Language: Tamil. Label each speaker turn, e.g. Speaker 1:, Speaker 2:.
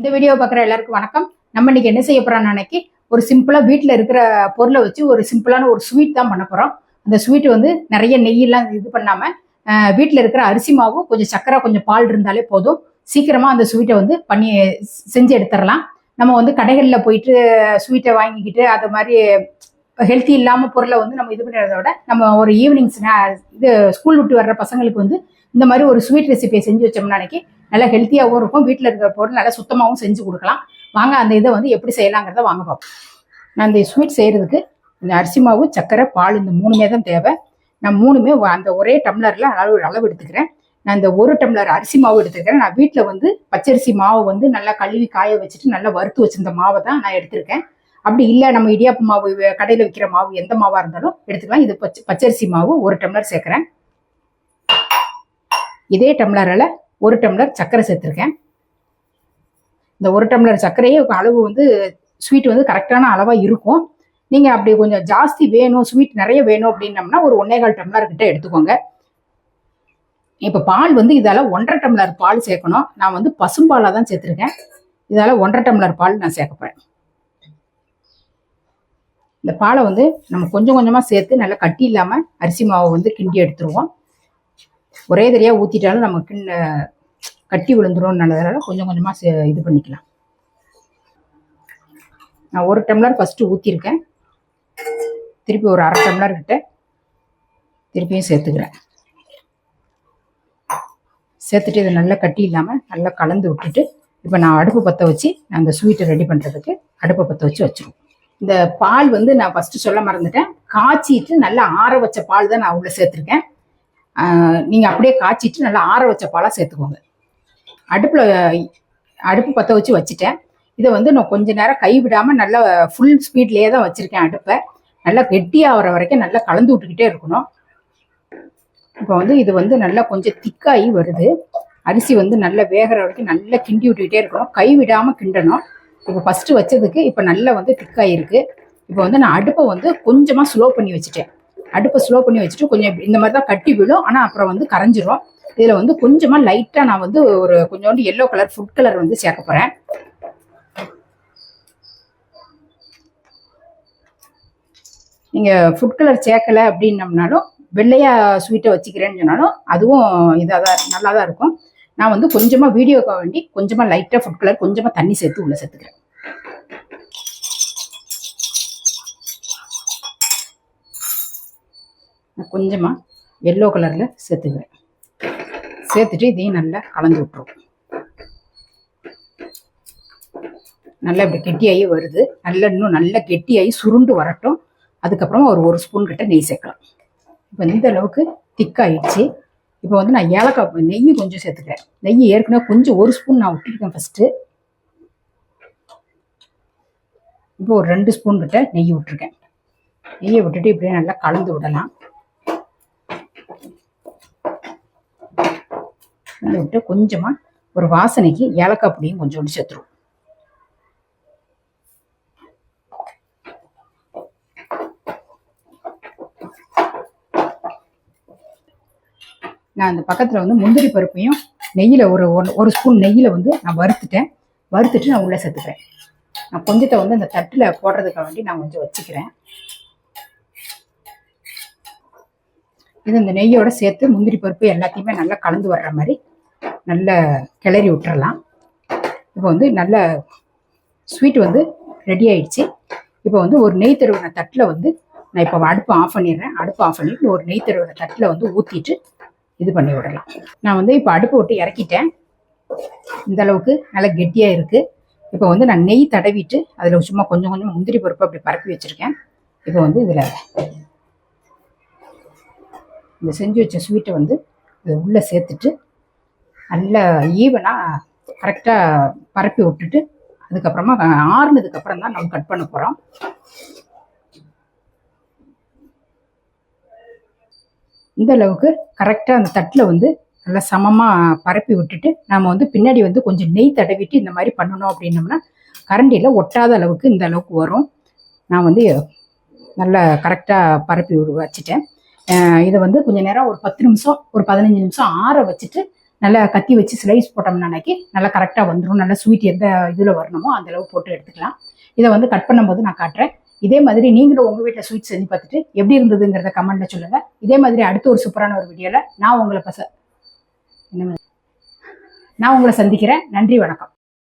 Speaker 1: இந்த வீடியோ பார்க்குற எல்லாருக்கும் வணக்கம். நம்ம இன்னைக்கு என்ன செய்ய போறோம்னு அன்னைக்கு ஒரு சிம்பிளாக வீட்டில் இருக்கிற பொருளை வச்சு ஒரு சிம்பிளான ஒரு ஸ்வீட் தான் பண்ண போகிறோம் அந்த ஸ்வீட் வந்து நிறைய நெய்யெல்லாம் இது பண்ணாமல் வீட்டில் இருக்கிற அரிசி மாவு கொஞ்சம் சக்கரை கொஞ்சம் பால் இருந்தாலே போதும். சீக்கிரமாக அந்த ஸ்வீட்டை வந்து பண்ணி செஞ்சு எடுத்துடலாம் நம்ம வந்து கடைகளில் போயிட்டு ஸ்வீட்டை வாங்கிக்கிட்டு அது மாதிரி ஹெல்த்தி இல்லாமல் பொருளை வந்து நம்ம இது பண்ணுறத விட நம்ம ஒரு ஈவினிங் இது ஸ்கூல் விட்டு வர்ற பசங்களுக்கு வந்து இந்த மாதிரி ஒரு ஸ்வீட் ரெசிபியை செஞ்சு வச்சோம்னா அன்னைக்கு நல்லா ஹெல்த்தியாகவும் இருக்கும். வீட்டில் இருக்கிற பொருள் நல்லா சுத்தமாகவும் செஞ்சு கொடுக்கலாம். வாங்க அந்த இதை வந்து எப்படி செய்யலாங்கிறத வாங்க பார்ப்போம். நான் இந்த ஸ்வீட் செய்கிறதுக்கு இந்த அரிசி மாவு சர்க்கரை பால் இந்த மூணுமே தான் தேவை. நான் மூணுமே அந்த ஒரே டம்ளரில் அளவு அளவு எடுத்துக்கிறேன். நான் இந்த ஒரு டம்ளர் அரிசி மாவு எடுத்துக்கிறேன். நான் வீட்டில் வந்து பச்சரிசி மாவு வந்து நல்லா கழுவி காய வச்சுட்டு நல்லா வறுத்து வச்சிருந்த மாவை தான் நான் எடுத்திருக்கேன். அப்படி இல்லை நம்ம இடியாப்பு மாவு கடையில் விற்கிற மாவு எந்த மாவாக இருந்தாலும் எடுத்துக்கலாம். இது பச்சை பச்சரிசி மாவு ஒரு டம்ளர் சேர்க்குறேன். இதே டம்ளரில் ஒரு டம்ளர் சர்க்கரை சேர்த்துருக்கேன். இந்த ஒரு டம்ளர் சர்க்கரையே அளவு வந்து ஸ்வீட் வந்து கரெக்டான அளவாக இருக்கும். நீங்கள் அப்படி கொஞ்சம் ஜாஸ்தி வேணும் ஸ்வீட் நிறைய வேணும் அப்படின்னம்னா ஒரு ஒன்னே கால் டம்ளர் கிட்ட எடுத்துக்கோங்க. இப்போ பால் வந்து இதால் ஒன்றரை டம்ளர் பால் சேர்க்கணும். நான் வந்து பசும்பாலாக தான் சேர்த்துருக்கேன். இதால் ஒன்றரை டம்ளர் பால் நான் சேர்க்க போகிறேன் இந்த பாலை வந்து நம்ம கொஞ்சம் கொஞ்சமாக சேர்த்து நல்லா கட்டி இல்லாமல் அரிசி மாவை வந்து கிண்டி எடுத்துருவோம். ஒரே தடியாக ஊற்றிட்டாலும் நம்ம கிண்ண கட்டி விழுந்துரும்ன்றதுனால கொஞ்சம் கொஞ்சமாக சே இது பண்ணிக்கலாம். நான் ஒரு டம்ளர் ஃபஸ்ட்டு ஊற்றிருக்கேன் திருப்பி ஒரு அரை டம்ளர் கிட்ட திருப்பியும் சேர்த்துக்கிறேன். சேர்த்துட்டு இதை நல்லா கட்டி இல்லாமல் நல்லா கலந்து விட்டுட்டு இப்போ நான் அடுப்பு பற்ற வச்சு நான் அந்த ஸ்வீட்டை ரெடி பண்ணுறதுக்கு அடுப்பை பற்ற வச்சு வச்சிருவோம். இந்த பால் வந்து நான் ஃபஸ்ட்டு சொல்ல மறந்துட்டேன். காய்ச்சிட்டு நல்லா ஆற வச்ச பால் தான் நான் உள்ள சேர்த்துருக்கேன். நீங்கள் அப்படியே காய்ச்சிட்டு நல்லா ஆற வச்ச பாலாக சேர்த்துக்கோங்க. அடுப்பில் அடுப்பு பற்ற வச்சு வச்சுட்டேன். இதை வந்து நான் கொஞ்ச நேரம் கை விடாமல் நல்லா ஃபுல் ஸ்பீட்லேயே தான் வச்சுருக்கேன் அடுப்பை. நல்லா கெட்டியாகிற வரைக்கும் நல்லா கலந்து விட்டுக்கிட்டே இருக்கணும். இப்போ வந்து இது வந்து நல்லா கொஞ்சம் திக்காகி வருது. அரிசி வந்து நல்லா வேகிற வரைக்கும் நல்லா கிண்டி விட்டுக்கிட்டே இருக்கணும். கை விடாமல் கிண்டணும். இப்போ ஃபஸ்ட்டு வச்சதுக்கு இப்போ நல்லா வந்து திக்காகி இருக்குது இப்போ வந்து நான் அடுப்பை வந்து கொஞ்சமாக ஸ்லோ பண்ணி வச்சுட்டேன். அடுப்பை ஸ்லோ பண்ணி வச்சுட்டு கொஞ்சம் இந்த மாதிரி தான் கட்டி விடும். ஆனால் அப்புறம் வந்து கரைஞ்சிரும். இதில் வந்து கொஞ்சமாக லைட்டாக நான் வந்து ஒரு கொஞ்சோண்டு எல்லோ கலர் ஃபுட் கலர் வந்து சேர்க்க போகிறேன் நீங்கள் ஃபுட் கலர் சேர்க்கலை அப்படின்னம்னாலும் வெள்ளையா ஸ்வீட்டை வச்சுக்கிறேன்னு சொன்னாலும் அதுவும் இதாக தான் நல்லா தான் இருக்கும். நான் வந்து கொஞ்சமாக வீடியோக்காக வேண்டி கொஞ்சமாக லைட்டாக ஃபுட் கலர் கொஞ்சமாக தண்ணி சேர்த்து உள்ளே சேர்த்துக்கிறேன். கொஞ்சமாக எல்லோ கலரில் சேர்த்துக்கிறேன் சேர்த்துட்டு இதையும் நல்லா கலந்து விட்டுருவோம் நல்லா இப்படி கெட்டியாகி வருது. நல்லா இன்னும் நல்லா கெட்டியாகி சுருண்டு வரட்டும். அதுக்கப்புறம் ஒரு ஒரு ஸ்பூன் கிட்ட நெய் சேர்க்கலாம். இப்போ இந்த அளவுக்கு திக்காயிடுச்சு இப்போ வந்து நான் ஏலக்காய் நெய் கொஞ்சம் சேர்த்துக்கிறேன். நெய் ஏற்கனவே கொஞ்சம் ஒரு ஸ்பூன் நான் விட்டுருக்கேன் ஃபஸ்ட்டு இப்போ ஒரு ரெண்டு ஸ்பூன் கிட்ட நெய் விட்டுருக்கேன் நெய்யை விட்டுட்டு இப்படியே நல்லா கலந்து விடலாம். அதை விட்டு கொஞ்சமாக ஒரு வாசனைக்கு ஏலக்காய் பொடியும் கொஞ்சோண்டு சேர்த்துருவோம் நான் அந்த பக்கத்தில் வந்து முந்திரி பருப்பையும் நெய்யில் ஒரு ஒரு- ஒரு ஸ்பூன் நெய்யில் வந்து நான் வறுத்துட்டேன். வறுத்துட்டு நான் உள்ளே சேர்த்துக்கிறேன். நான் கொஞ்சத்தை வந்து அந்த தட்டில் போடுறதுக்காக வேண்டி நான் கொஞ்சம் வச்சுக்கிறேன். இது இந்த நெய்யோட சேர்த்து முந்திரி பருப்பு எல்லாத்தையுமே நல்லா கலந்து வர்ற மாதிரி நல்லா கிளறி விட்டுறலாம். இப்போ வந்து நல்ல ஸ்வீட் வந்து ரெடி ஆயிடுச்சு. இப்போ வந்து ஒரு நெய் தருவின தட்டில் வந்து நான் இப்போ அடுப்பை ஆஃப் பண்ணிடுறேன். அடுப்பை ஆஃப் பண்ணிட்டு ஒரு நெய் தருவின தட்டில் வந்து ஊற்றிட்டு இது பண்ணி விடலாம். நான் வந்து இப்போ அடுப்பு விட்டு இறக்கிட்டேன். இந்த அளவுக்கு நல்லா கெட்டியாக இருக்குது இப்போ வந்து நான் நெய் தடவிட்டு அதில் சும்மா கொஞ்சம் கொஞ்சம் முந்திரி பருப்பு அப்படி பரப்பி வச்சுருக்கேன். இப்போ வந்து இதில் இந்த செஞ்சு வச்ச ஸ்வீட்டை வந்து இதை உள்ளே சேர்த்துட்டு நல்ல ஈவனாக கரெக்டாக பரப்பி விட்டுட்டு அதுக்கப்புறமா ஆறுனதுக்கப்புறம் தான் நம்ம கட் பண்ண போகிறோம் இந்த அளவுக்கு கரெக்டாக அந்த தட்டில் வந்து நல்லா சமமாக பரப்பி விட்டுட்டு நம்ம வந்து பின்னாடி வந்து கொஞ்சம் நெய் தடவிட்டு இந்த மாதிரி பண்ணணும் அப்படின்னோம்னா கரண்டியில் ஒட்டாத அளவுக்கு இந்த அளவுக்கு வரும். நான் வந்து நல்லா கரெக்டாக பரப்பி விடு- வச்சுட்டேன் இதை வந்து கொஞ்ச நேரம் ஒரு பத்து நிமிஷம் ஒரு பதினஞ்சு நிமிஷம் ஆற வச்சுட்டு நல்லா கத்தி வச்சு ஸ்லைஸ் போட்டோம்னா அன்னைக்கு நல்லா கரெக்டாக வந்துடும் நல்லா ஸ்வீட் எந்த இதில் வரணுமோ அந்த அளவு போட்டு எடுத்துக்கலாம். இதை வந்து கட் பண்ணும்போது நான் காட்டுறேன். இதே மாதிரி நீங்களும் உங்கள் வீட்டில் ஸ்வீட் செஞ்சு பார்த்துட்டு எப்படி இருந்ததுங்கிறத கமெண்ட்டில் சொல்லுங்கள் இதே மாதிரி அடுத்த ஒரு சூப்பரான ஒரு வீடியோவில் நான் உங்களை பச என்ன நான் உங்களை சந்திக்கிறேன். நன்றி வணக்கம்.